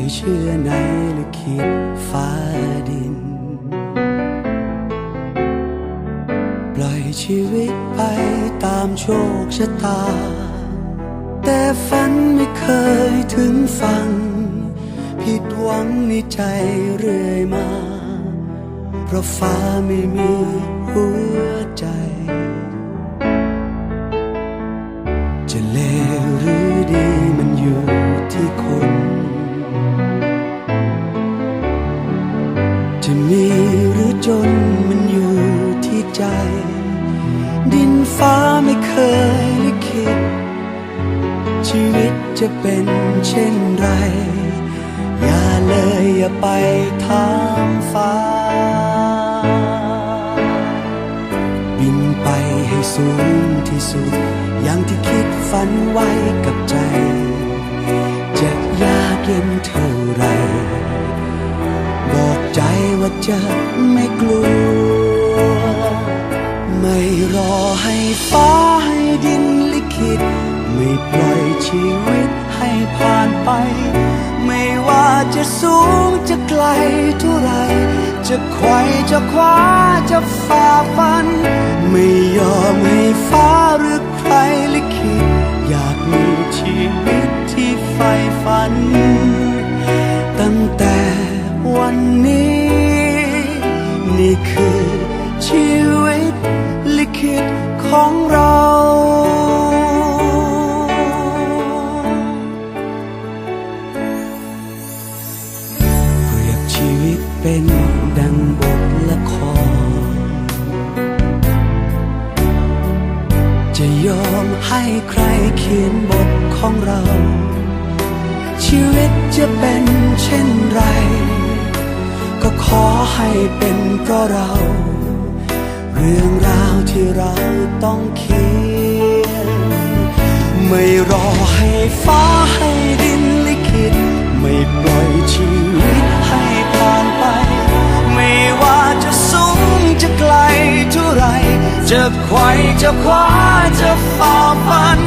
ยเชื่อในลิขิตฟ้าดิน ปล่อยชีวิตไปตามโชคชะตา แต่ฝันไม่เคยถึงฟังผิดหวังในใจเรื่อยมา เพราะฟ้าไม่มีหัวใจ จะเลวหรือ รือจนมันอยู่ที่ใจ ดินฟ้าไม่เคยลิขิตชีวิตจะเป็นเช่นไร อย่าเลยอย่าไปถามฟ้า บินไปให้สูงที่สุด อย่างที่คิดฝันไว้กับใจ จะยากเย็นเท่าไร ว่าจะไม่กลัว ไม่รอให้ฟ้าให้ดินลิขิต ไม่ปล่อยชีวิตให้ผ่านไป ไม่ว่าจะสูงจะไกลเท่าไร จะไขว่จะคว้าจะฝ่าฟัน ไม่ยอมให้ฟ้าหรือใครลิขิตอยากมีชีวิต นี่คือ ชีวิตลิขิตของเราเปรียบชีวิตเป็นดังบทละคร จะยอมให้ใครเขียนบทของเรา ชีวิตจะเป็นเช่นไร ก็ขอให้เป็นเพราะเรา เรื่องราวที่เราต้องเขียน ไม่รอให้ฟ้าให้ดินลิขิต ไม่ปล่อยชีวิตให้ผ่านไป ไม่ว่าจะสูงจะไกลเท่าไรจะไขว่จะคว้าจะฝ่าฟัน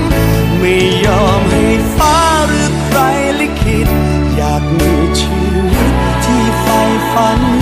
ไม่ยอมให้ฟ้าหรือใครลิขิต อยากมีชีวิต fun.